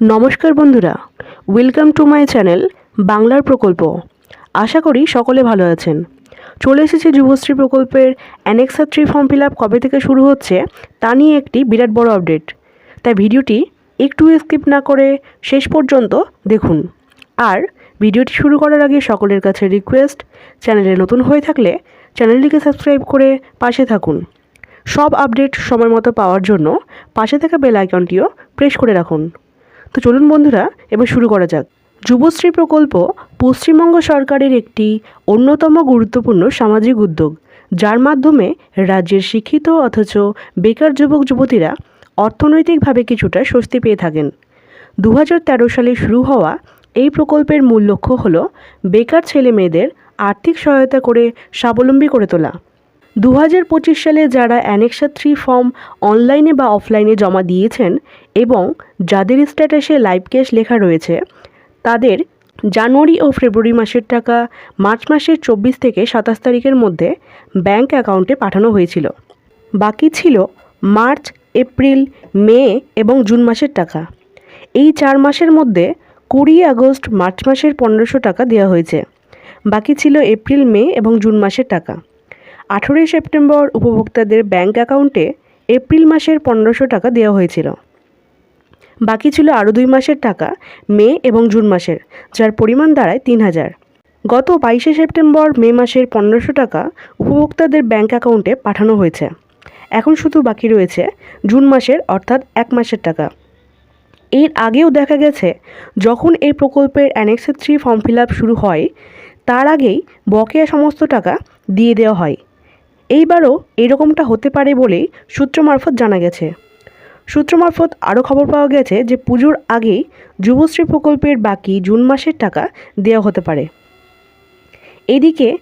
নমস্কার বন্ধুরা। Welcome to my channel বাংলার প্রকল্প। আশা করি সকলে ভালো আছেন। চলে এসেছে যুবশ্রী প্রকল্পের annexure three form fill up কবে থেকে শুরু হচ্ছে, তা নিয়ে একটি বিরাট বড় আপডেট তাই ভিডিওটি একটু স্কিপ না করে শেষ পর্যন্ত দেখুন। আর ভিডিওটি শুরু করার আগে সকলের কাছে রিকোয়েস্ট চ্যানেলে নতুন হয়ে থাকলে চ্যানেলটিকে সাবস্ক্রাইব করে পাশে থাকুন। সব আপডেট সময় মতো পাওয়ার জন্য পাশে থাকা বেল আইকনটিও প্রেস করে রাখুন। তো চলুন বন্ধুরা, এবার শুরু করা যাক। যুবশ্রী প্রকল্প পশ্চিমবঙ্গ সরকারের একটি অন্যতম গুরুত্বপূর্ণ সামাজিক উদ্যোগ। যার মাধ্যমে রাজ্যের শিক্ষিত অথচ বেকার যুবক, যুবতীরা অর্থনৈতিকভাবে কিছুটা স্বস্তি পেয়ে থাকেন। দু হাজার তেরো সালে শুরু হওয়া এই প্রকল্পের মূল লক্ষ্য হল বেকার ছেলে মেয়েদের আর্থিক সহায়তা করে স্বাবলম্বী করে তোলা। দু সালে যারা অ্যানেক্সা থ্রি ফর্ম অনলাইনে বা অফলাইনে জমা দিয়েছেন এবং যাদের স্ট্যাটাসে লাইভ ক্যাশ লেখা রয়েছে, তাদের জানুয়ারি ও ফেব্রুয়ারি মাসের টাকা মার্চ মাসের চব্বিশ থেকে সাতাশ তারিখের মধ্যে ব্যাংক অ্যাকাউন্টে পাঠানো হয়েছিল। বাকি ছিল মার্চ, এপ্রিল, মে এবং জুন মাসের টাকা। এই চার মাসের মধ্যে কুড়ি আগস্ট, মার্চ মাসের পনেরোশো টাকা দেওয়া হয়েছে। বাকি ছিল এপ্রিল, মে এবং জুন মাসের টাকা। আঠেরোই সেপ্টেম্বর উপভোক্তাদের ব্যাংক অ্যাকাউন্টে এপ্রিল মাসের পনেরোশো টাকা দেওয়া হয়েছিল। বাকি ছিল আরও দুই মাসের টাকা মে এবং জুন মাসের, যার পরিমাণ দাঁড়ায় তিন হাজার। গত বাইশে সেপ্টেম্বর মে মাসের পনেরোশো টাকা উপভোক্তাদের ব্যাংক অ্যাকাউন্টে পাঠানো হয়েছে। এখন শুধু বাকি রয়েছে জুন মাসের, অর্থাৎ এক মাসের টাকা। এর আগেও দেখা গেছে, যখন এই প্রকল্পের অ্যানেক্সে থ্রি ফর্ম ফিল শুরু হয়, তার আগেই বকেয়া সমস্ত টাকা দিয়ে দেওয়া হয়। এইবারও এরকমটা হতে পারে বলেই সূত্র মারফত জানা গেছে। সূত্র মারফত আরও খবর পাওয়া গেছে যে পুজোর আগেই যুবশ্রী প্রকল্পের বাকি জুন মাসের টাকা দেওয়া হতে পারে। এদিকে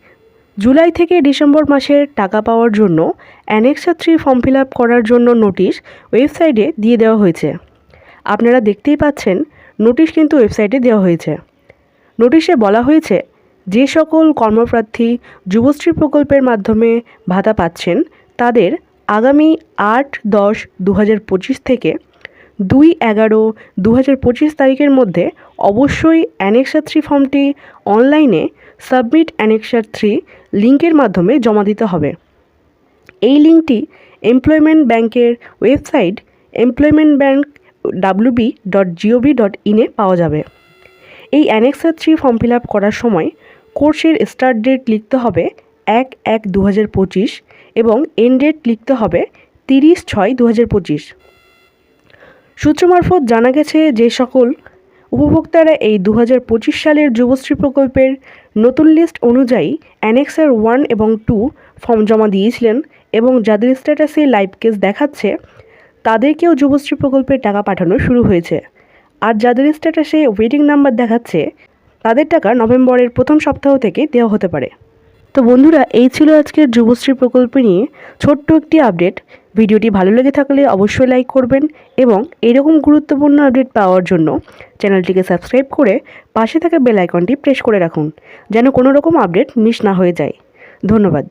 জুলাই থেকে ডিসেম্বর মাসের টাকা পাওয়ার জন্য annexure three form fill up করার জন্য নোটিশ ওয়েবসাইটে দিয়ে দেওয়া হয়েছে। আপনারা দেখতেই পাচ্ছেন, নোটিশ কিন্তু ওয়েবসাইটে দেওয়া হয়েছে। নোটিশে বলা হয়েছে যে সকল কর্মপ্রার্থী যুবশ্রী প্রকল্পের মাধ্যমে ভাতা পাচ্ছেন, তাদের আগামী আট দশ দু থেকে দুই এগারো দু হাজার পঁচিশ তারিখের মধ্যে অবশ্যই অ্যানেক্সা থ্রি ফর্মটি অনলাইনে সাবমিট অ্যানেক্সা থ্রি লিঙ্কের মাধ্যমে জমা দিতে হবে। এই লিঙ্কটি এমপ্লয়মেন্ট ব্যাংকের website employment bank WB dot gov dot ইনে পাওয়া যাবে। এই annexure three form fill up করার সময় কোর্সের স্টার্ট ডেট লিখতে হবে এক এক দু এবং এন্ড ডেট লিখতে হবে তিরিশ ছয় দু হাজার পঁচিশ। সূত্র মারফত জানা গেছে যে সকল উপভোক্তারা এই দু হাজার পঁচিশ সালের যুবশ্রী প্রকল্পের নতুন লিস্ট অনুযায়ী অ্যানেক্সার ওয়ান এবং টু ফর্ম জমা দিয়েছিলেন এবং যাদের স্ট্যাটাসে লাইভ কেস দেখাচ্ছে, তাদেরকেও যুবশ্রী প্রকল্পের টাকা পাঠানো শুরু হয়েছে। আর যাদের স্ট্যাটাসে ওয়েটিং নাম্বার দেখাচ্ছে তাদের টাকা নভেম্বরের প্রথম সপ্তাহ থেকে দেওয়া হতে পারে। তো বন্ধুরা, এই ছিল আজকের যুবশ্রী প্রকল্প নিয়ে ছোট্ট একটি আপডেট। ভিডিওটি ভালো লেগে থাকলে অবশ্যই লাইক করবেন এবং এরকম গুরুত্বপূর্ণ আপডেট পাওয়ার জন্য চ্যানেলটিকে সাবস্ক্রাইব করে পাশে থাকা বেল আইকনটি প্রেস করে রাখুন, যেন কোনো রকম আপডেট মিস না হয়ে যায়। ধন্যবাদ।